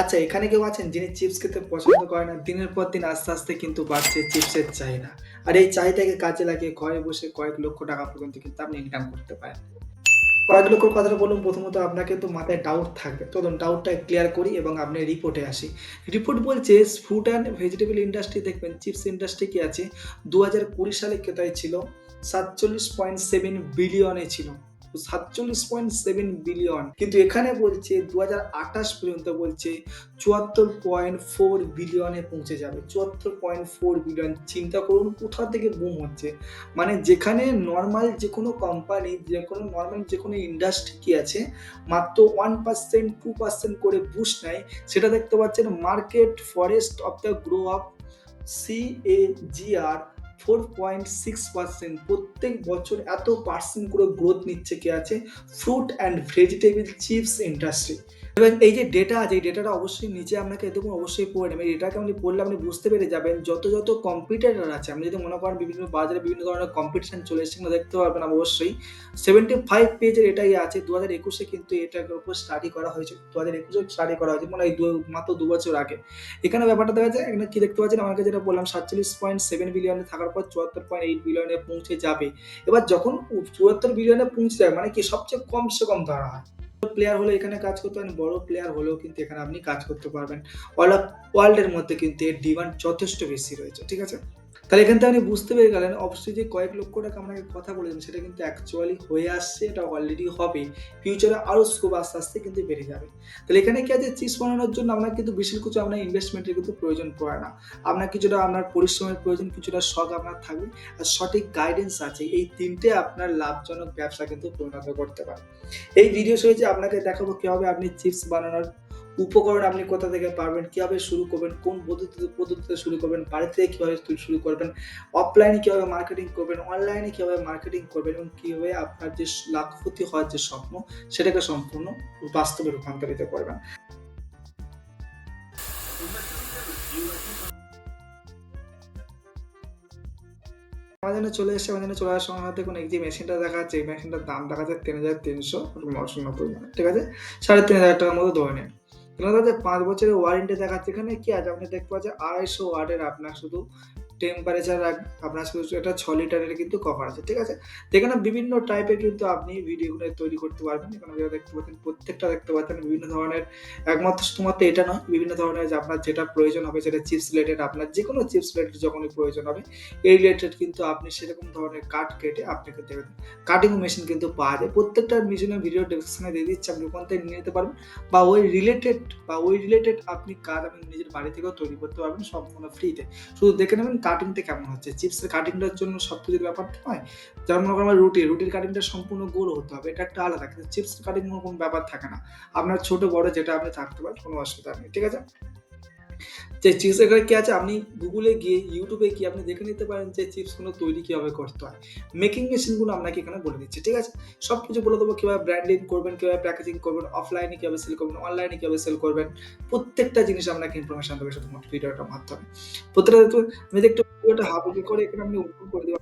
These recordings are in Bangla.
আচ্ছা এখানে কেউ আছেন যিনি চিপস খেতে পছন্দ করেন না দিনের পর দিন আস্তে আস্তে কিন্তু বাড়ছে চিপসের চাহিদা? আর এই চাহিদাকে কাজে লাগিয়ে ঘরে বসে কয়েক লক্ষ টাকা পর্যন্ত কিন্তু আপনি ইনকাম করতে পারেন। কয়েক লক্ষ কথাটা বলুন, প্রথমত আপনাকে তো মাথায় ডাউট থাকবে। তো ডাউটটা ক্লিয়ার করি এবং আপনি রিপোর্টে আসি। রিপোর্ট বলছে ফ্রুট অ্যান্ড ভেজিটেবল ইন্ডাস্ট্রি দেখবেন চিপস ইন্ডাস্ট্রি কি আছে? দু হাজার কুড়ি সালে কেতায় ছিল, সাতচল্লিশ পয়েন্ট সেভেন বিলিয়নে ছিল। সাতচল্লিশ পয়েন্ট সেভেন বিলিয়ন। কিন্তু এখানে বলছে দু হাজার আঠাশ পর্যন্ত বলছে চুয়াত্তর পয়েন্ট ফোর বিলিয়নে পৌঁছে যাবে। চুয়াত্তর পয়েন্ট ফোর বিলিয়ন। চিন্তা করুন কোথা থেকে বুম হচ্ছে। মানে যেখানে নর্মাল যে কোনো কোম্পানি যে কোনো নর্মাল যে কোনো ইন্ডাস্ট্রি কি আছে, মাত্র ওয়ান পার্সেন্ট টু পার্সেন্ট করে বুস্ট নেয়, সেটা দেখতে পাচ্ছেন market forest of the grow up C A G R four point six percent প্রত্যেক বছর এত পার্সেন্ট করে গ্রোথ নিচ্ছে কে আছে? Fruit and vegetable chips industry এবং এই যে ডেটা আছে, এই ডেটাটা অবশ্যই নিচে আপনাকে দেখুন, অবশ্যই পড়ে নেবেন। এটাকে আপনি পড়লে আপনি বুঝতে পেরে যাবেন, যত যত কম্পিটিটার আছে, আপনি যদি মনে করেন বিভিন্ন বাজারে বিভিন্ন ধরনের কম্পিটিশন চলে এসেছে সেগুলো দেখতে পারবেন অবশ্যই। সেভেন্টি ফাইভ পেজের এটাই আছে দু হাজার একুশে কিন্তু এটার উপর স্টাডি করা হয়েছে। দু হাজার একুশে স্টাডি করা হয়েছে মানে এই দু- মাত্র দু বছর আগে। এখানে ব্যাপারটা দেখা যায়, এখানে কি দেখতে পাচ্ছেন, আমাকে যেটা বললাম, সাতচল্লিশ পয়েন্ট সেভেন বিলিয়নে থাকার পর চুয়াত্তর পয়েন্ট এইট বিলিয়নে পৌঁছে যাবে। এবার যখন চুয়াত্তর বিলিয়নে পৌঁছে যাবে মানে কি সবচেয়ে কমসে কম ধরা হয়। প্লেয়ার হলে এখানে কাজ করতে পারেন, বড় প্লেয়ার হলেও কিন্তু এখানে আপনি কাজ করতে পারবেন। অল অফ ওয়ার্ল্ডের মধ্যে কিন্তু এর ডিমান্ড যথেষ্ট বেশি রয়েছে, ঠিক আছে? তাহলে এখান থেকে আপনি বুঝতে পেরে গেলেন অবশ্যই যে কয়েক লক্ষ টাকা আপনাকে কথা বলেছেন, সেটা কিন্তু অ্যাকচুয়ালি হয়ে আসছে এটা অলরেডি হবে। ফিউচারে আরও স্কোপ আস্তে আস্তে কিন্তু বেড়ে যাবে। তাহলে এখানে কি আছে? চিজ বানানোর জন্য আপনার কিন্তু বিশেষ কিছু আপনার ইনভেস্টমেন্টের কিন্তু প্রয়োজন পড়ে না। আপনার কিছুটা আপনার পরিশ্রমের প্রয়োজন, কিছুটা শখ আপনার থাকবে, আর সঠিক গাইডেন্স আছে। এই তিনটে আপনার লাভজনক ব্যবসা কিন্তু পরিণত করতে পারে। এই ভিডিও সহিত আপনাকে দেখাবো কীভাবে আপনি চিপস বানানোর উপকরণ আপনি কোথা থেকে পারবেন, কীভাবে শুরু করবেন, কোন পদ্ধতিতে পদ্ধতিতে শুরু করবেন বাড়ি থেকে কীভাবে শুরু করবেন অফলাইনে কীভাবে মার্কেটিং করবেন অনলাইনে কীভাবে মার্কেটিং করবেন এবং কীভাবে আপনার যে লাখপতি হওয়ার যে স্বপ্ন, সেটাকে সম্পূর্ণ বাস্তবে রূপান্তরিত করবেন। আমাদের চলে এসেছে, আমাদের চলে আসার সময় দেখুন এই যে মেশিনটা দেখা যাচ্ছে, এই মেশিনটার দাম দেখা যাচ্ছে তিন হাজার তিনশো নব্বই ঠিক আছে? সাড়ে তিন হাজার টাকার মতো ধরে নেন। এখানে তাদের পাঁচ বছরের ওয়ারেন্টি দেখাচ্ছে। এখানে কি আছে? আপনি দেখতে পাচ্ছেন আড়াইশো ওয়ার্ডের আপনার শুধু টেম্পারেচার আপনার এটা ছ লিটারের কিন্তু কভার আছে, ঠিক আছে? এখানে বিভিন্ন টাইপের কিন্তু আপনি ভিডিওগুলো তৈরি করতে পারবেন। এখানে যেটা দেখতে পাচ্ছেন, প্রত্যেকটা দেখতে পাচ্ছেন বিভিন্ন ধরনের, একমাত্র শুধুমাত্র এটা নয়, বিভিন্ন ধরনের আপনার যেটা প্রয়োজন হবে, সেটা চিপস রিলেটেড আপনার যে কোনো চিপস রিলেটেড যখনই প্রয়োজন হবে, এই রিলেটেড কিন্তু আপনি সেরকম ধরনের কাঠ কেটে আপনি কিন্তু দেবেন কাটিং মেশিন কিন্তু পাওয়া যায়। প্রত্যেকটা মেশিনের ভিডিও ডিসক্রিপশনে দিয়ে দিচ্ছে, আপনি ওখান থেকে নিয়ে নিতে পারবেন বা ওই রিলেটেড বা ওই রিলেটেড আপনি কাজ আপনি নিজের বাড়ি থেকেও তৈরি করতে পারবেন সম্পূর্ণ ফ্রিতে শুধু দেখে নেবেন কাটিংটা কেমন হচ্ছে? চিপসের কাটিংটার জন্য সব কিছু ব্যাপারটা হয় যেমন মনে করেন রুটি, রুটির কাটিংটা সম্পূর্ণ গোল হতে হবে, এটা একটা আলাদা। কিন্তু চিপসের কাটিং কোনো ব্যাপার থাকে না। আপনার ছোট, বড় যেটা আপনি থাকতে পারেন, কোনো অসুবিধা নেই, ঠিক আছে? যে চিপস এখানে কি আছে? আপনি গুগলে গিয়ে ইউটিউবে গিয়ে আপনি দেখে নিতে পারেন যে চিপসগুলো তৈরি কীভাবে করতে হয়। মেকিং মেশিনগুলো আপনাকে এখানে বলে দিচ্ছে, ঠিক আছে? সব কিছু বলে দেবো, কীভাবে ব্র্যান্ডিং করবেন, কীভাবে প্যাকেজিং করবেন অফলাইনে কীভাবে সেল করবেন অনলাইনে কীভাবে সেল করবেন, প্রত্যেকটা জিনিস আপনাকে ইনফরমেশন দেবে শুধুমাত্র ভিডিওটার মাধ্যমে। প্রত্যেকটা আমি একটু ভিডিওটা হাফ করে এখানে আপনি ওপেন করে দিই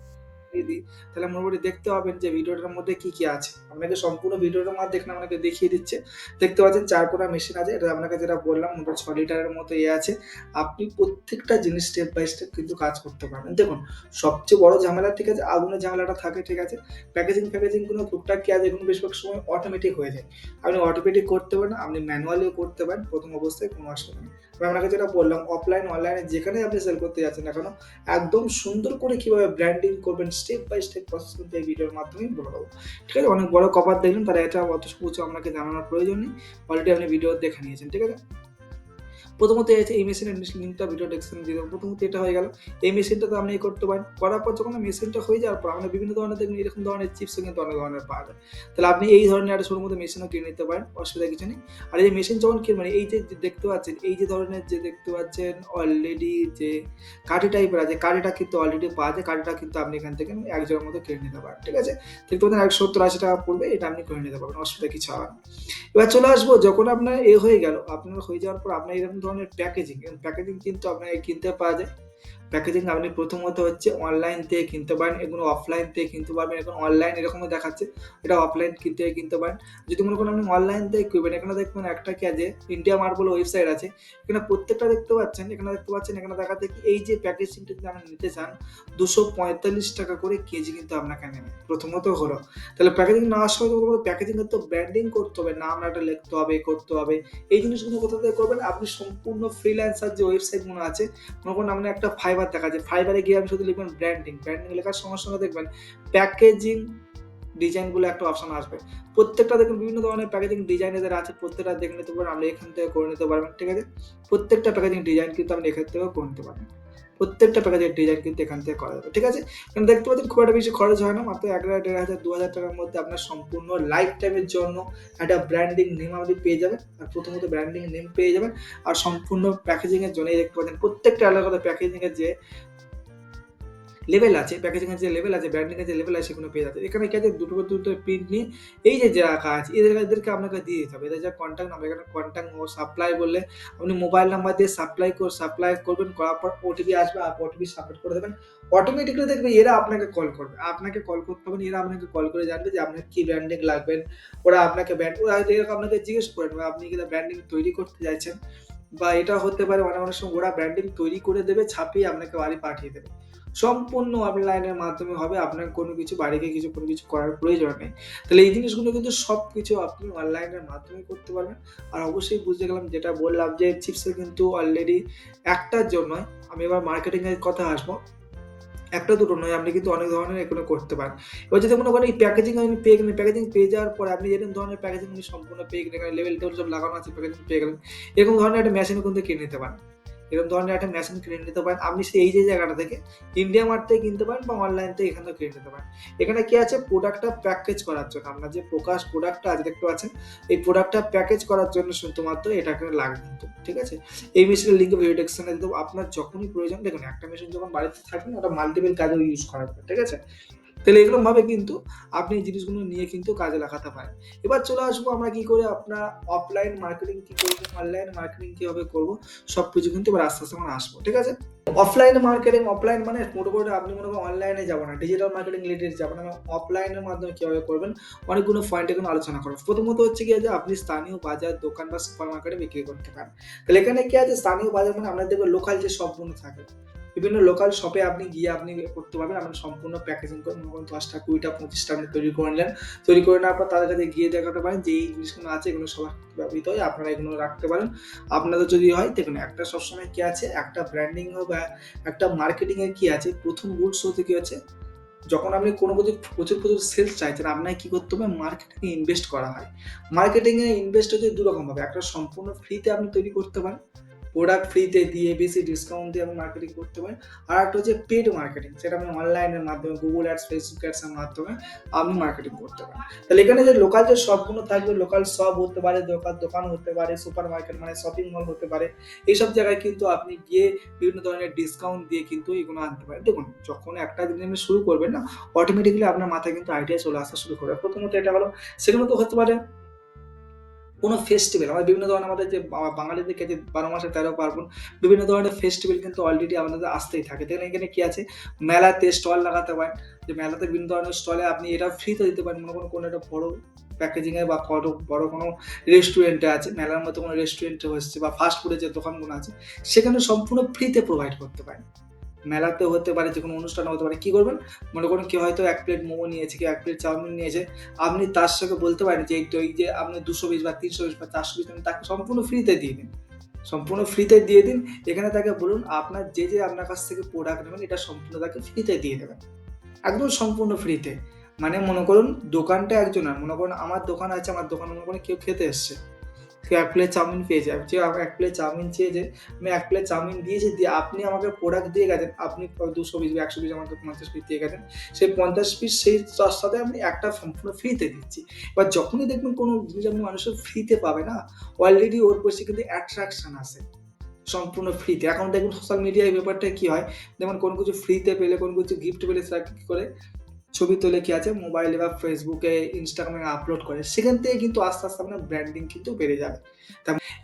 দিয়ে দিই। তাহলে মোটামুটি দেখতে পাবেন যে ভিডিওটার মধ্যে কি কি আছে। আপনাকে সম্পূর্ণ ভিডিওটার মধ্যে এখানে আপনাকে দেখিয়ে দিচ্ছে। দেখতে পাচ্ছেন চার কোনা মেশিন আছে, এটা আপনাকে যেটা বললাম মোটামুটি ছ লিটারের মতো ইয়ে আছে। আপনি প্রত্যেকটা জিনিস স্টেপ বাই স্টেপ কিন্তু কাজ করতে পারবেন। দেখুন, সবচেয়ে বড় ঝামেলা ঠিক আছে, আগুনের ঝামেলাটা থাকে ঠিক আছে। প্যাকেজিং প্যাকেজিং কোনো টুকটাক কি আছে এগুলো বেশিরভাগ সময় অটোমেটিক হয়ে যায়। আপনি অটোমেটিক করতে পারেন, আপনি ম্যানুয়ালিও করতে পারেন, প্রথম অবস্থায় কোনো অসুবিধা নেই। আপনাকে যেটা বললাম অফলাইন অনলাইনে যেখানে আপনি সেল করতে যাচ্ছেন না কেন, একদম সুন্দর করে কীভাবে ব্র্যান্ডিং করবেন স্টেপ বাই স্টেপ প্রসেস কিন্তু এই ভিডিওর মাধ্যমেই বলে দেবো। ঠিক আছে? অনেক বড় কভার দেখলেন, তারা এটা অত কিছু আপনাকে জানানোর প্রয়োজন নেই। অলরেডি আপনি ভিডিও দেখে নিয়েছেন, ঠিক আছে? প্রথমত এই মেশিনের লিঙ্কটা ভিডিও ডেসক্রিপশনে দিয়ে দেবো। প্রথমত এটা হয়ে গেল। এই মেশিনটা তো আপনি করতে পারেন। করার পর যখন মেশিনটা হয়ে যাওয়ার পর আমরা বিভিন্ন ধরনের দেখবেন এরকম ধরনের চিপসও কিন্তু অনেক ধরনের পাওয়া যায়। তাহলে আপনি এই ধরনের একটা ছোটোর মধ্যে মেশিনও কিনে নিতে পারেন। অসুবিধা কিছু নেই। আর এই মেশিন যখন কিনবেন এই যে দেখতে পাচ্ছেন, এই যে ধরনের যে দেখতে পাচ্ছেন অলরেডি যে কাঠি টাইপের আছে কাঠিটা কিন্তু অলরেডি পাওয়া যায়। কাঠিটা কিন্তু আপনি এখান থেকে এক জায়গার মধ্যে কিনে নিতে পারেন। ঠিক আছে? দেখতে পাচ্ছেন একশো সত্তর, আশি টাকা পড়বে। এটা আপনি কিনে নিতে পারবেন। অসুবিধা কিছু হবে না। এবার চলে আসব। যখন আপনার এ হয়ে গেল, আপনার হয়ে যাওয়ার পর আপনার এরকম ধরনের প্যাকেজিং প্যাকেজিং কিন্তু আপনাকে কিনতে পাওয়া যায়। প্যাকেজিং আপনি প্রথমত হচ্ছে অনলাইন থেকে কিনতে পারেন, এগুলো অফলাইন থেকে কিনতে পারবেন, এখন অনলাইন এরকমও দেখাচ্ছে, এটা অফলাইন কিনতে কিনতে পারেন। যদি মনে করেন আপনি অনলাইন থেকে কিনবেন, এখানে দেখবেন একটা কি আছে ইন্ডিয়া মার্ট বলে ওয়েবসাইট আছে, এখানে প্রত্যেকটা দেখতে পাচ্ছেন, এখানে দেখতে পাচ্ছেন, এখানে দেখাতে কি এই যে প্যাকেজিংটা যদি আপনি নিতে চান, দুশো পঁয়তাল্লিশ টাকা করে কেজি কিন্তু আপনাকে নেবে প্রথমত হলো। তাহলে প্যাকেজিং নেওয়ার সময় তো প্যাকেজিং তো ব্র্যান্ডিং করতে হবে, নাম একটা লিখতে হবে, করতে হবে, এই জিনিসগুলো কোথা থেকে করবেন? আপনি সম্পূর্ণ ফ্রিল্যান্সার যে ওয়েবসাইটগুলো আছে, মনে করুন আপনি একটা ফাইবার দেখা যায়। ফাইবারে গিয়ে আপনি শুধু লিখবেন ব্র্যান্ডিং ব্র্যান্ডিং লেখার সঙ্গে সঙ্গে দেখবেন প্যাকেজিং ডিজাইন একটা অপশন আসবে। প্রত্যেকটা দেখবেন বিভিন্ন ধরনের প্যাকেজিং ডিজাইন এদের আছে। প্রত্যেকটা দেখে নিতে পারেন আপনি এখান থেকে করে নিতে পারবেন, ঠিক আছে? প্রত্যেকটা প্যাকেজিং ডিজাইন কিন্তু আপনি এখান থেকেও করে নিতে পারবেন। প্রত্যেকটা প্যাকেজের ডিজাইন কিন্তু এখান থেকে করা যাবে, ঠিক আছে? কারণ দেখতে পাচ্ছেন খুব একটা বেশি খরচ হয় না, মাত্র এক হাজার, দেড় হাজার, দু হাজার টাকার মধ্যে আপনার সম্পূর্ণ লাইফ টাইমের জন্য একটা ব্র্যান্ডিং নেম আপনি পেয়ে যাবেন, আর প্রথমত ব্র্যান্ডিং নেম পেয়ে যাবেন, আর সম্পূর্ণ প্যাকেজিংয়ের জন্য দেখতে পাচ্ছেন প্রত্যেকটা আলাদা আলাদা প্যাকেজিংয়ের যে লেভেল আছে প্যাকেজিংয়ের যে লেভেল আছে ব্র্যান্ডিংয়ের যে লেভেল আছে, সেগুলো পেয়ে যাচ্ছে। এখানে কি আছে দুটো দুটো প্রিন্ট নিয়ে, এই যে যা এদের এদেরকে আপনাকে দিয়ে দিতে হবে। এদের যা কন্ট্যাক্ট নাম্বার এখানে কন্ট্যাক্ট ও সাপ্লাই বললে আপনি মোবাইল নাম্বার দিয়ে সাপ্লাই সাপ্লাই করবেন, করার পর ওটিপি আসবে, আর ওটিপি সাবমিট করে দেবেন। অটোমেটিকলি দেখবে এরা আপনাকে কল করবে। আপনাকে কল করতে হবে এরা আপনাকে কল করে জানবে যে আপনার কি ব্র্যান্ডিং লাগবেন। ওরা আপনাকে ব্র্যান্ড ওরা এরকম আপনাকে জিজ্ঞেস করে নেবে, আপনি কি ব্র্যান্ডিং তৈরি করতে চাইছেন? বা এটা হতে পারে অনেক অনেক সময় ওরা ব্র্যান্ডিং তৈরি করে দেবে, ছাপিয়ে আপনাকে বাড়ি পাঠিয়ে দেবে। সম্পূর্ণ অনলাইনের মাধ্যমে হবে, আপনার কোনো কিছু, বাড়িতে কিছু, কোনো কিছু করার প্রয়োজন নেই। তাহলে এই জিনিসগুলো কিন্তু সব কিছু আপনি অনলাইনের মাধ্যমে করতে পারবেন। আর অবশ্যই বুঝতে গেলাম যেটা বললাম যে চিপসে কিন্তু অলরেডি একটার জন্য, আমি এবার মার্কেটিংয়ের কথা আসব, একটা দুটো নয়, আপনি কিন্তু অনেক ধরনের এগুলো করতে পারেন। এবার যদি মনে করেন এই প্যাকেজিং আপনি পেয়ে গেলেন প্যাকেজিং পেয়ে যাওয়ার পরে আপনি যেরকম ধরনের প্যাকেজিং সম্পূর্ণ পেয়ে গেলেন লেভেল টেবিল সব লাগানো আছে প্যাকেজিং পেয়ে গেলেন, এরকম ধরনের একটা মেশিন কিন্তু কিনে নিতে পারেন। এরকম ধরনের একটা মেশিন কিনে নিতে পারেন। আপনি সেই এই যে জায়গাটা থেকে ইন্ডিয়া মার্ট থেকে কিনতে পারেন বা অনলাইন থেকে এখান থেকে কিনে নিতে পারেন। এখানে কি আছে? প্রোডাক্টটা প্যাকেজ করার জন্য। আপনার যে প্রকাশ প্রোডাক্টটা আছে, দেখতে পাচ্ছেন? এই প্রোডাক্টটা প্যাকেজ করার জন্য শুধুমাত্র এটা এখানে লাগে কিন্তু, ঠিক আছে? এই মেশিনের লিঙ্ক ভিডিও ডেসক্রিপশনে দেবো। আপনার যখনই প্রয়োজন, দেখুন, একটা মেশিন যখন বাড়িতে থাকবেন ওটা মাল্টিপল কাজেও ইউজ করা যাবে ঠিক আছে? তাহলে এরকম ভাবে কিন্তু আপনি এই জিনিসগুলো নিয়ে কিন্তু কাজে লাগাতে পারেন। এবার চলে আসব আমরা কি করে আপনার অফলাইন মার্কেটিং কি করব অনলাইন মার্কেটিং কীভাবে করব সব কিছু কিন্তু এবার আস্তে আস্তে আমরা আসব, ঠিক আছে? অফলাইন মার্কেটিং অফলাইন মানে মোটামুটি আপনি মনে করেন অনলাইনে যাব না ডিজিটাল মার্কেটিং রিলেটেড যাব না অফলাইনের মাধ্যমে কীভাবে করবেন, অনেকগুলো পয়েন্ট এখানে আলোচনা করব। প্রথমত হচ্ছে কি যে আপনি স্থানীয় বাজার, দোকান বা সুপার মার্কেটে বিক্রি করতে পারেন। তাহলে এখানে কি আছে? স্থানীয় বাজার মানে আপনার দেখবেন লোকাল যে শপগুলো থাকে বিভিন্ন লোকাল শপে আপনি গিয়ে আপনি করতে পারবেন। আপনি সম্পূর্ণ প্যাকেজিং করে মনে করেন দশটা, কুড়িটা, পঁচিশটা আপনি তৈরি করে নিলেন। তৈরি করে নেওয়ার পর তাদের কাছে গিয়ে দেখাতে পারেন যে এই জিনিসগুলো আছে, এগুলো সবার ব্যবহৃত হয়, আপনারা এগুলো রাখতে পারেন। আপনাদের যদি হয়, দেখুন একটা সবসময় কী আছে, একটা ব্র্যান্ডিং হোক বা একটা মার্কেটিং কী আছে, প্রথম রুলস হতে কী আছে যখন আপনি কোনো কিছু প্রচুর প্রচুর সেলস চাইছেন, আপনাকে কী করতে হবে? মার্কেটিংয়ে ইনভেস্ট করা হয়। মার্কেটিংয়ে ইনভেস্ট হচ্ছে দু রকম ভাবে। একটা সম্পূর্ণ ফ্রিতে আপনি তৈরি করতে পারেন। প্রোডাক্ট ফ্রিতে দিয়ে বেশি ডিসকাউন্ট দিয়ে আপনি মার্কেটিং করতে পারেন। আর একটা হচ্ছে পেড মার্কেটিং সেটা আপনি অনলাইনের মাধ্যমে গুগল অ্যাডস ফেসবুক অ্যাডসের মাধ্যমে আপনি মার্কেটিং করতে পারেন। তাহলে এখানে যে লোকাল যে শপগুলো থাকবে লোকাল শপ হতে পারে, দোকান দোকান হতে পারে সুপার মার্কেট মানে শপিং মল হতে পারে, এইসব জায়গায় কিন্তু আপনি গিয়ে বিভিন্ন ধরনের ডিসকাউন্ট দিয়ে কিন্তু এগুলো আনতে পারেন। দেখুন, যখন একটা জিনিস আপনি শুরু করবেন না অটোমেটিক্যালি আপনার মাথায় কিন্তু আইডিয়া চলে আসা শুরু করবে। প্রথমত এটা হলো সেগুলো তো হতে পারে কোনো ফেস্টিভ্যাল আমাদের বিভিন্ন ধরনের আমাদের যে বাঙালিদের কাছে বারো মাসে তেরো পার্বণ, বিভিন্ন ধরনের ফেস্টিভ্যাল কিন্তু অলরেডি আমাদের আসতেই থাকে। তাহলে এখানে কী আছে? মেলাতে স্টল লাগাতে পারেন যে মেলাতে বিভিন্ন ধরনের স্টলে আপনি এটা ফ্রিতে দিতে পারেন। মনে করুন কোনো একটা বড় প্যাকেজিংয়ে বা বড় বড় কোনো রেস্টুরেন্টে আছে, মেলার মতো কোনো রেস্টুরেন্টে হচ্ছে বা ফাস্ট ফুডের যে দোকানগুলো আছে, সেখানে সম্পূর্ণ ফ্রিতে প্রোভাইড করতে পারেন। মেলাতে হতে পারে, যে কোনো অনুষ্ঠানে হতে পারে। কী করবেন? মনে করুন কেউ হয়তো এক প্লেট মোমো নিয়েছে, কেউ এক প্লেট চাউমিন নিয়েছে। আপনি তার সঙ্গে বলতে পারেন যে, এই এই যে আপনি দুশো পিস বা তিনশো পিস বা চারশো পিস তাকে সম্পূর্ণ ফ্রিতে দিয়ে দিন। সম্পূর্ণ ফ্রিতে দিয়ে দিন। এখানে তাকে বলুন, আপনার যে যে আপনার কাছ থেকে প্রোডাক্ট নেবেন, এটা সম্পূর্ণ তাকে ফ্রিতে দিয়ে দেবেন। একদম সম্পূর্ণ ফ্রিতে। মানে মনে করুন, দোকানটা একজন আর মনে করুন, আমার দোকান আছে, আমার দোকানে মনে করুন কেউ খেতে এসছে। কেউ এক প্লেট চাউমিন পেয়েছে যে। এক প্লেট চাউমিন চেয়েছে আমি এক প্লেট চাউমিন দিয়েছি, দিয়ে আপনি আমাকে প্রোডাক্ট দিয়ে গেছেন, আপনি দুশো পিস একশো পিস আমাকে পঞ্চাশ পিস দিয়ে গেছেন। সেই পঞ্চাশ পিস সেই তার সাথে আমি একটা সম্পূর্ণ ফ্রিতে দিচ্ছি। এবার যখনই দেখবেন কোনো জিনিস আপনি মানুষের ফ্রিতে পাবে না অলরেডি ওর পাশে কিন্তু অ্যাট্রাকশন আসে সম্পূর্ণ ফ্রিতে এখন দেখুন সোশ্যাল মিডিয়ায় ব্যাপারটা কি হয়? যেমন কোনো কিছু ফ্রিতে পেলে, কোনো কিছু গিফট পেলে সেটা কী করে? ছবি তুলে কি আছে? মোবাইলে বা ফেসবুকে, ইনস্টাগ্রামে আপলোড করে। সেখান থেকে কিন্তু আস্তে আস্তে আপনার ব্র্যান্ডিং কিন্তু বেড়ে যাবে।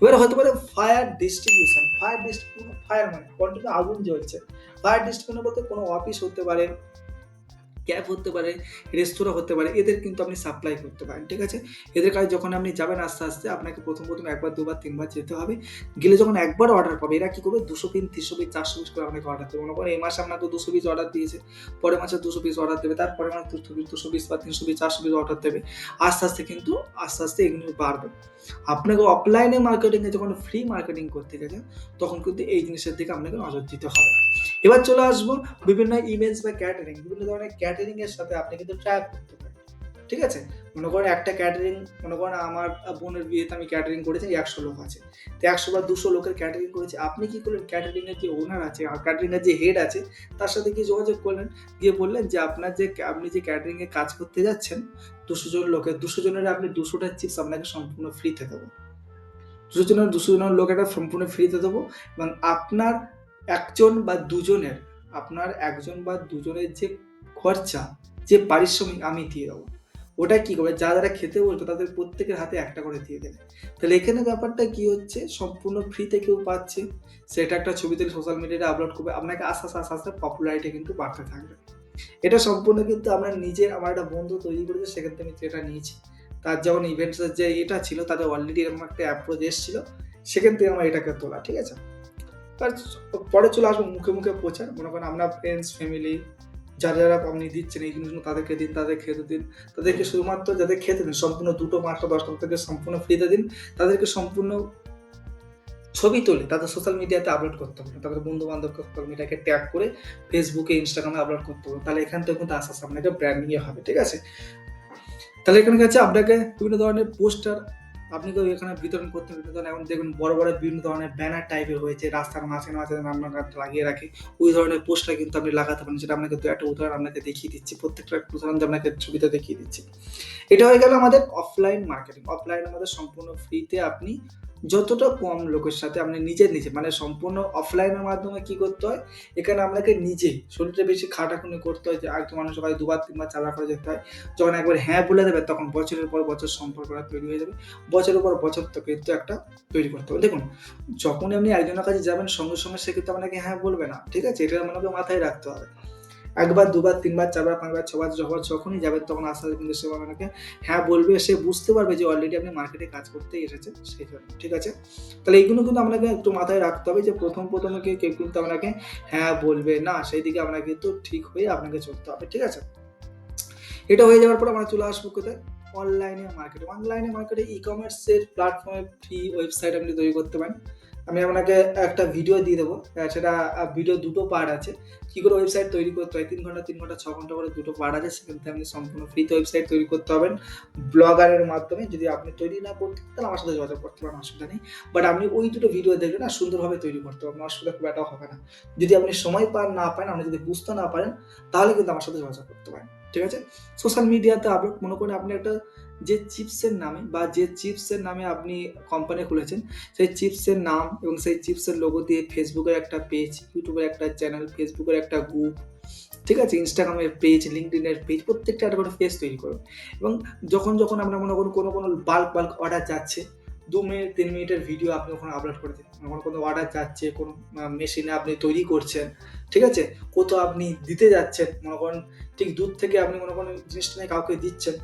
এবার হতে পারে fire distribution fire distribution fire মানে কন্টিনিউ আগুন জ্বলছে। ফায়ার ডিস্ট্রিবিউশন বলতে কোনো অফিস হতে পারে ক্যাব হতে পারে, রেস্তোরাঁ হতে পারে, এদের কিন্তু আপনি সাপ্লাই করতে পারেন, ঠিক আছে? এদের কাছে যখন আপনি যাবেন আস্তে আস্তে, আপনাকে প্রথম প্রথম একবার, দুবার, তিনবার যেতে হবে। গেলে যখন একবার অর্ডার পাবে, এরা কী করবে? দুশো পিস, তিনশো পিস, চারশো পিস করে আপনাকে অর্ডার দেবে। মনে করেন, এই মাসে আপনাকে দুশো পিস অর্ডার দিয়েছে, পরের মাসে দুশো পিস অর্ডার দেবে, তারপরে মাসে দুশো পিস দুশো পিস বা তিনশো পিস, চারশো পিস অর্ডার দেবে। আস্তে আস্তে কিন্তু, আস্তে আস্তে এগুলো বাড়বে। আপনাকে অফলাইনে মার্কেটিংয়ে যখন ফ্রি মার্কেটিং করতে গেছেন, তখন কিন্তু এই জিনিসের দিকে আপনাকে নজর দিতে হবে। এবার চলে আসব বিভিন্ন ইমেজ বা ক্যাটারিং বিভিন্ন ধরনের ক্যাটারিং এর সাথে আপনি কিন্তু ট্র্যাক করতে পারেন। ঠিক আছে? মনে করেন একটা ক্যাটারিং মনে করেন আমার বোনের বিয়েতে আমি ক্যাটারিং করেছি, একশো লোক আছে। তো একশো বা দুশো লোকের ক্যাটারিং করেছি। আপনি কি করলেন? ক্যাটারিং এর যে ওনার আছে, আর ক্যাটারিং এর যে হেড আছে, তার সাথে কি যোগাযোগ করলেন। গিয়ে বললেন যে, আপনার যে, আপনি যে ক্যাটারিং এ কাজ করতে যাচ্ছেন, দুশো জন লোকের, দুশো জনের আপনি দুশোটা চিপস আপনাকে সম্পূর্ণ ফ্রিতে দেবো। দুশো জনের দুশো জনের লোক একটা সম্পূর্ণ ফ্রিতে দেবো এবং আপনার একজন বা দুজনের, আপনার একজন বা দুজনের যে খরচা, যে পারিশ্রমিক আমি দিয়ে দেবো, ওটা কি করবে যারা যারা খেতে বলতো তাদের প্রত্যেকের হাতে একটা করে দিয়ে দেবে। তাহলে এখানে ব্যাপারটা কি হচ্ছে? সম্পূর্ণ ফ্রিতে কেউ পাচ্ছে। সেটা একটা ছবি তুলে সোশ্যাল মিডিয়াতে আপলোড করবে। আপনাকে আস্তে আস্তে আস্তে আস্তে পপুলারিটি কিন্তু বাড়তে থাকবে। এটা সম্পূর্ণ কিন্তু আমরা নিজের, আমার একটা বন্ধু তৈরি করেছে সেখান থেকে আমি এটা নিয়েছি। তার যেমন ইভেন্টসের যে এটা ছিল তাদের অলরেডি এরকম একটা অ্যাপ্রোচ এসেছিল। সেখান থেকে আমার এটাকে তোলা, ঠিক আছে? তার পরে চলে আসব, মুখে মুখে প্রচার। মনে করেন আপনার ফ্রেন্ডস ফ্যামিলি যারা যারা আপনি দিচ্ছেন এই জিনিসগুলো, তাদেরকে দিন, তাদের খেতে দিন। তাদেরকে শুধুমাত্র যাদের খেতে দিন, সম্পূর্ণ দুটো মাত্র দশ টাকা থেকে সম্পূর্ণ ফ্রিতে দিন। তাদেরকে সম্পূর্ণ ছবি তুলে তাদের সোশ্যাল মিডিয়াতে আপলোড করতে হবে। তাদের বন্ধু বান্ধবকে সোশ্যাল মিডিয়াকে ট্যাগ করে ফেসবুকে ইনস্টাগ্রামে আপলোড করতে হবে। তাহলে এখান থেকে কিন্তু আস্তে আস্তে আপনাকে ব্র্যান্ডিং হবে, ঠিক আছে? তাহলে এখানে কাছে আপনাকে বিভিন্ন ধরনের পোস্টার আপনি তো এখানে বিতরণ করতে পারেন এখন দেখুন বড় বড় বিভিন্ন ধরনের ব্যানার টাইপের হয়েছে রাস্তার মাঝে মাঝে রান্নাঘাট লাগিয়ে রাখে। ওই ধরনের পোস্টটা কিন্তু আপনি লাগাতে পারেন সেটা আপনাকে দু একটা উদাহরণ আপনাকে দেখিয়ে দিচ্ছি, প্রত্যেকটা উদাহরণ আপনাকে ছবিতে দেখিয়ে দিচ্ছি। এটা হয়ে গেল আমাদের অফলাইন মার্কেটিং অফলাইন আমাদের সম্পূর্ণ ফ্রিতে আপনি যতটা কম লোকের সাথে আপনি নিজে নিজে মানে সম্পূর্ণ অফলাইনের মাধ্যমে কি করতে হয়? এখানে আপনাকে নিজে, শরীরটা বেশি খাটাখুনি করতে হয় যে আরেকটা মানুষ কাছে দুবার তিনবার চালা করে যেতে হয়। যখন একবার হ্যাঁ বলে দেবে, তখন বছরের পর বছর সম্পর্কটা তৈরি হয়ে যাবে। বছরের পর বছর তো কিন্তু একটা তৈরি করতে হবে। দেখুন, যখনই আপনি একজনের কাছে যাবেন, সঙ্গে সঙ্গে সে কিন্তু আপনাকে হ্যাঁ বলবে না। ঠিক আছে? এটা আপনাকে মাথায় রাখতে হবে। একবার, দুবার, তিনবার, চারবার, পাঁচবার, ছবার, যখন, যখনই যাবেন তখন আস্তে আস্তে কিন্তু সে আপনাকে হ্যাঁ বলবে, সে বুঝতে পারবে যে অলরেডি আপনি মার্কেটে কাজ করতেই এসেছেন সেই জন্য, ঠিক আছে? তাহলে এইগুলো কিন্তু আপনাকে একটু মাথায় রাখতে হবে যে প্রথম, প্রথমে কেউ কিন্তু আপনাকে হ্যাঁ বলবে, না সেই দিকে আপনাকে কিন্তু ঠিক হয়ে আপনাকে চলতে হবে, ঠিক আছে? এটা হয়ে যাওয়ার পর আমরা চলে আসব কোথায়? অনলাইনে মার্কেটে অনলাইনে মার্কেটে ই কমার্সের প্ল্যাটফর্মে ফ্রি ওয়েবসাইট আপনি তৈরি করতে পারেন। আমি আপনাকে একটা ভিডিও দিয়ে দেবো। সেটা ভিডিও দুটো পার্ট আছে। কী করে ওয়েবসাইট তৈরি করতে হয়? তিন ঘণ্টা তিন ঘণ্টা, ছ ঘণ্টা করে দুটো পার্ট আছে। সেখান থেকে আপনি সম্পূর্ণ ফ্রিতে ওয়েবসাইট তৈরি করতে হবেন ব্লগারের মাধ্যমে যদি আপনি তৈরি না করতে, তাহলে আমার সাথে যোগাযোগ করতে পারেন, অসুবিধা নেই। বাট আপনি ওই দুটো ভিডিও দেখবেন আর সুন্দরভাবে তৈরি করতে পারবেন। অসুবিধা খুব একটা হবে না। যদি আপনি সময় পান, না পান, আপনি যদি বুঝতে না পারেন, তাহলে কিন্তু আমার সাথে যোগাযোগ করতে পারেন। ঠিক আছে? সোশ্যাল মিডিয়াতে আপলোড মনে করেন আপনি একটা যে চিপসের নামে বা যে চিপসের নামে আপনি কোম্পানি খুলেছেন, সেই চিপসের নাম এবং সেই চিপসের লোগো দিয়ে ফেসবুকের একটা পেজ ইউটিউবের একটা চ্যানেল ফেসবুকের একটা গ্রুপ ঠিক আছে? ইনস্টাগ্রামের পেজ লিঙ্কডিনের পেজ প্রত্যেকটা একটা করে পেজ তৈরি করুন। এবং যখন যখন আপনার মনে করুন কোনো কোনো বাল্ক বাল্ক অর্ডার যাচ্ছে, দু মিনিট, তিন মিনিটের ভিডিও আপনি ওখানে আপলোড করে দিন করুন কোনো অর্ডার যাচ্ছে, কোনো মেশিনে আপনি তৈরি করছেন, ঠিক আছে? কোথাও আপনি দিতে যাচ্ছেন, মনে করেন ঠিক দূর থেকে আপনি মনে করেন জিনিসটা নিয়ে কাউকে দিচ্ছেন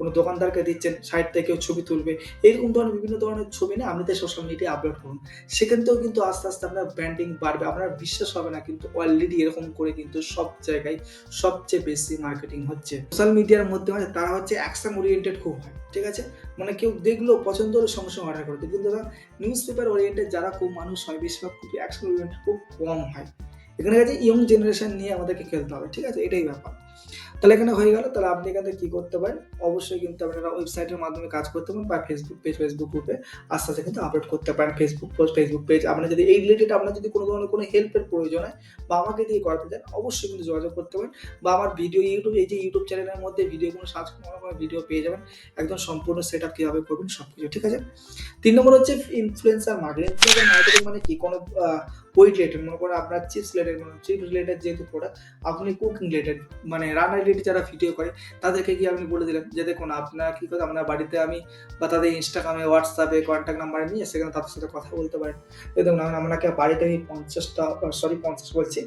কোনো দোকানদারকে দিচ্ছেন সাইড থেকে কেউ ছবি তুলবে এইরকম ধরনের বিভিন্ন ধরনের ছবি না আপনি সোশ্যাল মিডিয়ায় আপলোড করুন। সেখান থেকেও কিন্তু আস্তে আস্তে আপনার ব্র্যান্ডিং বাড়বে, আপনার বিশ্বাস হবে না কিন্তু অলরেডি এরকম করে কিন্তু সব জায়গায় সবচেয়ে বেশি মার্কেটিং হচ্ছে। সোশ্যাল মিডিয়ার মধ্যে হয় তারা হচ্ছে অ্যাকশন ওরিয়েন্টেড খুব হয়, ঠিক আছে? মানে কেউ দেখল, পছন্দ হলো, সঙ্গে সঙ্গে অর্ডার করে দেয়। কিন্তু তারা নিউজ পেপার ওরিয়েন্টেড যারা খুব মানুষ হয়, বেশিরভাগ খুব অ্যাকশন ওরিয়েন্টেড খুব কম হয়। এখানে কাছে ইয়ং জেনারেশন নিয়ে আমাদেরকে খেলতে হবে, ঠিক আছে? এটাই ব্যাপার। তাহলে এখানে হয়ে গেল। তাহলে আপনি এখানে কি করতে পারেন? অবশ্যই কিন্তু আপনারা ওয়েবসাইটের মাধ্যমে কাজ করতে পারেন বা ফেসবুক পেজ ফেসবুক গ্রুপে আস্তে আস্তে কিন্তু আপলোড করতে পারেন। ফেসবুক পোস্ট ফেসবুক পেজ আপনার যদি এই রিলেটেড আপনার যদি কোনো ধরনের কোনো হেল্পের প্রয়োজন হয় বা আমাকে দিয়ে করাতে চান, অবশ্যই কিন্তু যোগাযোগ করতে পারেন বা আমার ভিডিও ইউটিউব এই যে ইউটিউব চ্যানেলের মধ্যে ভিডিওগুলো সার্চ করে আমার ভিডিও পেয়ে যাবেন। একদম সম্পূর্ণ সেট আপ কীভাবে করবেন সব কিছু ঠিক আছে? তিন নম্বর হচ্ছে ইনফ্লুয়েন্সার মার্কেটিং ইনফ্লুয়েন্সার মার্কেটিং মানে কি? কোনো বই রিলেটেড মনে করেন আপনার চিপস রিলেটেড মানে চিপস রিলেটেড যেহেতু প্রোডাক্ট আপনি কুকিং রিলেটেড মানে রান্না কন্টেন্ট যারা ভিডিও করে, তাদেরকে গিয়ে আপনি বলে দিলেন যে দেখুন, আপনার কী করে আপনার বাড়িতে আমি বা তাদের ইনস্টাগ্রামে হোয়াটসঅ্যাপে কন্ট্যাক্ট নাম্বার নিয়ে সেখানে তাদের সাথে কথা বলতে পারেন। দেখুন আপনাকে বাড়িতে আমি পঞ্চাশটা সরি পঞ্চাশ বলছি,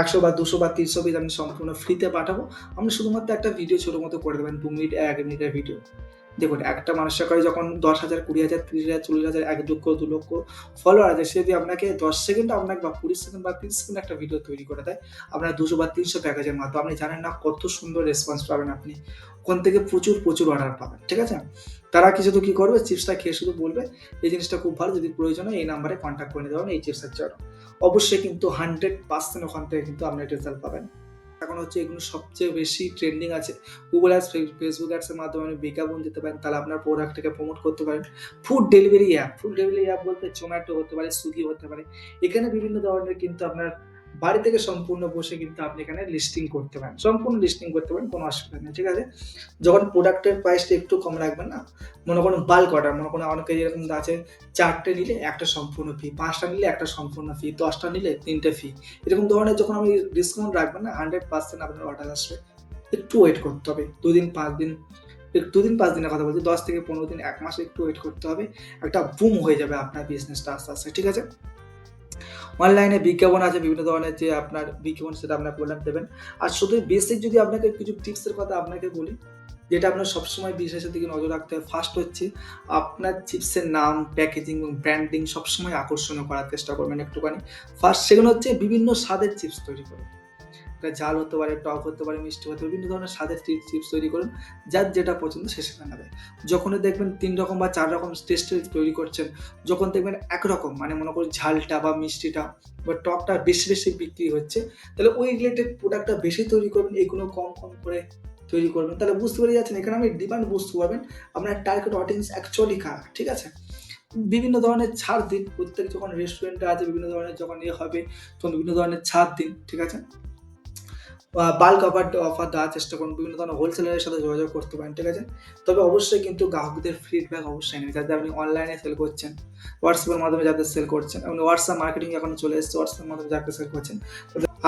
একশো বা দুশো বা তিনশো পিস আমি সম্পূর্ণ ফ্রিতে পাঠাবো। আপনি শুধুমাত্র একটা ভিডিও ছোটো মতো করে দেবেন দু মিনিট এক মিনিটের ভিডিও দেখুন, একটা মানুষের করে যখন দশ হাজার, কুড়ি হাজার, তিরিশ হাজার, চল্লিশ হাজার, এক লক্ষ, দু লক্ষ ফলোয়ার আছে, সে যদি আপনাকে দশ সেকেন্ড আপনাকে বা কুড়ি সেকেন্ড বা তিরিশ সেকেন্ড একটা ভিডিও তৈরি করে দেয়, আপনার দুশো বা তিনশো প্যাকেজের মাধ্যমে, আপনি জানেন না কত সুন্দর রেসপন্স পাবেন আপনি। ওখান থেকে প্রচুর প্রচুর অর্ডার পাবেন, ঠিক আছে? তারা কিছু তো কী করবে? চিপসটা খেয়ে শুধু বলবে, এই জিনিসটা খুব ভালো, যদি প্রয়োজন হয়, এই নাম্বারে কন্ট্যাক্ট করে নিতে পারেন এই চিপসের জন্য। অবশ্যই কিন্তু হান্ড্রেড পার্সেন্ট ওখান থেকে কিন্তু আপনি রেজাল্ট পাবেন। এখন হচ্ছে এগুলো সবচেয়ে বেশি ট্রেন্ডিং আছে। গুগল অ্যাডস ফেসবুক অ্যাডসের মাধ্যমে আপনি বিজ্ঞাপন দিতে পারেন, তাহলে আপনার প্রোডাক্টটাকে প্রমোট করতে পারেন। Food delivery app food delivery app বলতে জোম্যাটো হতে পারে সুইগি হতে পারে। এখানে বিভিন্ন ধরনের কিন্তু আপনার বাড়ি থেকে সম্পূর্ণ বসে কিন্তু আপনি এখানে লিস্টিং করতে পারেন। সম্পূর্ণ লিস্টিং করতে পারেন, কোনো অসুবিধা নেই, ঠিক আছে? যখন প্রোডাক্টের প্রাইসটা একটু কম রাখবেন না, মনে করুন বাল্ক অর্ডার মনে করুন অনেকে যেরকম আছে, চারটে নিলে একটা সম্পূর্ণ ফি পাঁচটা নিলে একটা সম্পূর্ণ ফি দশটা নিলে তিনটে ফি এরকম ধরনের যখন আপনি ডিসকাউন্ট রাখবেন না হান্ড্রেড পার্সেন্ট আপনার অর্ডার আসবে। একটু ওয়েট করতে হবে, দুদিন, পাঁচ দিন এক- দুদিন, পাঁচ দিনের কথা বলছি, দশ থেকে পনেরো দিন, এক মাস একটু ওয়েট করতে হবে, একটা বুম হয়ে যাবে আপনার বিজনেসটা আস্তে আস্তে, ঠিক আছে? অনলাইনে বিজ্ঞাপন আছে, বিভিন্ন ধরনের যে আপনার বিজ্ঞাপন সেটা আপনার প্রোগ্রাম দেবেন। আর শুধু বেসিক যদি আপনাকে কিছু টিপসের কথা আপনাকে বলি, যেটা আপনার সবসময় বিশেষের দিকে নজর রাখতে হয় ফার্স্ট হচ্ছে আপনার চিপসের নাম প্যাকেজিং এবং ব্র্যান্ডিং সবসময় আকর্ষণীয় করার চেষ্টা করবেন একটুখানি। ফার্স্ট সেগুলো হচ্ছে বিভিন্ন স্বাদের চিপস তৈরি করুন এটা ঝাল হতে পারে, টক হতে পারে, মিষ্টি হতে পারে, বিভিন্ন ধরনের স্বাদের চিপস তৈরি করুন, যার যেটা পছন্দ সে সেটা নেবে। যখনই দেখবেন তিন রকম বা চার রকম টেস্টের তৈরি করছেন, যখন দেখবেন একরকম মানে মনে করুন ঝালটা বা মিষ্টিটা বা টকটা বেশি বেশি বিক্রি হচ্ছে, তাহলে ওই রিলেটেড প্রোডাক্টটা বেশি তৈরি করবেন, এগুলো কম কম করে তৈরি করবেন। তাহলে বুঝতে পেরে যাচ্ছেন, এখানে আপনি ডিমান্ড বুঝতে পারবেন আপনার টার্গেট অডিয়েন্স অ্যাকচুয়ালি কারা, ঠিক আছে? বিভিন্ন ধরনের ছাড় দিন, প্রত্যেক যখন রেস্টুরেন্টে আছে, বিভিন্ন ধরনের যখন ইয়ে হবে, তখন বিভিন্ন ধরনের ছাড় দিন, ঠিক আছে? বাল্ক অফার অফার দেওয়ার চেষ্টা করুন, বিভিন্ন ধরনের হোলসেলারের সাথে যোগাযোগ করতে পারেন, ঠিক আছে? তবে অবশ্যই কিন্তু গ্রাহকদের ফিডব্যাক অবশ্যই নেবেন যাদের আপনি অনলাইনে সেল করছেন হোয়াটসঅ্যাপের মাধ্যমে যাদের সেল করছেন, এবং হোয়াটসঅ্যাপ মার্কেটিং এখন চলে এসেছে হোয়াটসঅ্যাপের মাধ্যমে যাকে সেল করছেন।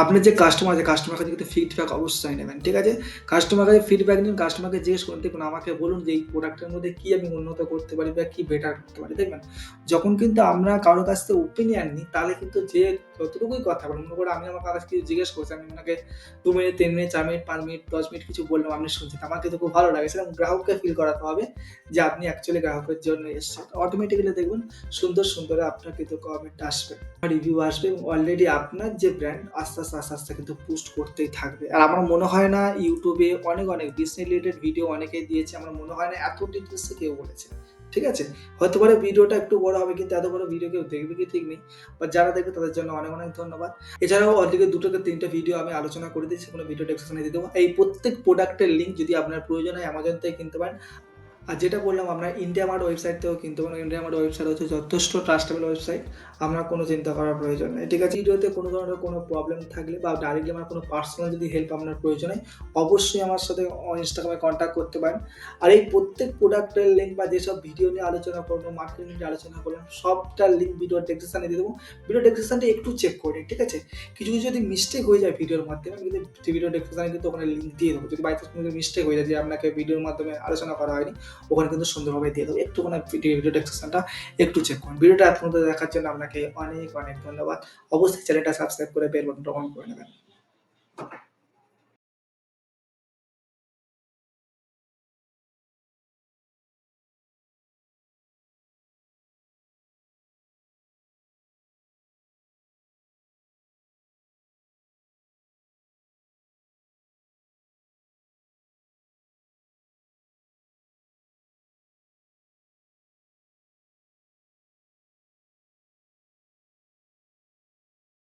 আপনি যে কাস্টমার আছে কাস্টমার কাছে কিন্তু ফিডব্যাক অবশ্যই নেবেন, ঠিক আছে? কাস্টমার কাছে ফিডব্যাক নিন কাস্টমারকে জিজ্ঞেস করুন, দেখুন আমাকে বলুন যে এই প্রোডাক্টের মধ্যে কী আমি উন্নত করতে পারি বা কী বেটার করতে পারি, দেখবেন? যখন কিন্তু আমরা কারোর কাছ থেকে ওপিনিয়ন নিই, তাহলে কিন্তু যে যতটুকুই কথা বলেন মনে করে আমি আমার কাছে কিছু জিজ্ঞেস করছি, আমি ওনাকে দু মিনিট, তিন মিনিট, চার মিনিট, পাঁচ মিনিট, দশ মিনিট কিছু বললাম, আপনি শুনছেন আমার কিন্তু খুব ভালো লাগে। সেরকম গ্রাহককে ফিল করাতে হবে যে আপনি অ্যাকচুয়ালি গ্রাহকের জন্য এসেছেন। অটোমেটিক্যালি দেখবেন সুন্দর সুন্দর আপনার কিন্তু কমেন্ট আসবে রিভিউ আসবে এবং অলরেডি আপনার যে ব্র্যান্ড আস্তে আস্তে আস্তে আস্তে কিন্তু পোস্ট করতেই থাকবে। আর আমার মনে হয় না ইউটিউবে অনেক অনেক বিজনেস রিলেটেড ভিডিও অনেকেই দিয়েছে, আমার মনে হয় না এত ডিটেলসে কেউ বলেছে। ঠিক আছে? হতে পারে ভিডিওটা একটু বড় হবে, কিন্তু এত বড় ভিডিও কেউ দেখবে কি, ঠিক নেই। বা যারা দেখবে, তাদের জন্য অনেক অনেক ধন্যবাদ। এছাড়াও অলরেডি দুটো তিনটে ভিডিও আমি আলোচনা করে দিয়েছি কোনো ভিডিও ডেসক্রিপশনে দিয়ে দেবো। এই প্রত্যেক প্রোডাক্টের লিঙ্ক যদি আপনার প্রয়োজন হয় অ্যামাজন থেকে কিনতে পারেন। আর যেটা বললাম, আমরা ইন্ডিয়া মার্ট ওয়েবসাইট থেকেও কিনতে পারেন ইন্ডিয়া মার্ট ওয়েবসাইট হচ্ছে যথেষ্ট ট্রাস্টেবল ওয়েবসাইট আমরা কোনো চিন্তা করার প্রয়োজন নেই। ঠিক আছে ভিডিওতে কোনো ধরনের কোনো প্রবলেম থাকলে বা ডাইরেক্টলি আমার কোনো পার্সোনাল যদি হেল্প আপনার প্রয়োজন হয়, অবশ্যই আমার সাথে ইনস্টাগ্রামে কন্ট্যাক্ট করতে পারেন। আর এই প্রত্যেক প্রোডাক্টের লিঙ্ক বা যেসব ভিডিও নিয়ে আলোচনা করব মার্কেটিং নিয়ে আলোচনা করলাম সবটার লিঙ্ক ভিডিও ডেসক্রিপশানে দিয়ে দেবো। ভিডিও ডেসক্রিপশানটা একটু চেক করে ঠিক আছে? কিছু কিছু যদি মিস্টেক হয়ে যায় ভিডিওর মাধ্যমে, আমি কিন্তু ভিডিও ডেসক্রিপশানে কিন্তু ওখানে লিঙ্ক দিয়ে দেবো। যদি বাই চান্স মিস্টেক হয়ে যায় যে আপনাকে ভিডিওর মাধ্যমে আলোচনা করা হয়নি ওখানে কিন্তু সুন্দরভাবে দিয়ে দেবো। একটু মানে ভিডিও ডেসক্রিপশানটা একটু চেক করুন। ভিডিওটা এত মধ্যে দেখার জন্য আপনাকে অনেক অনেক ধন্যবাদ। অবশ্যই চ্যানেলটা সাবস্ক্রাইব করে বেল বাটনটা অন করে নেবেন।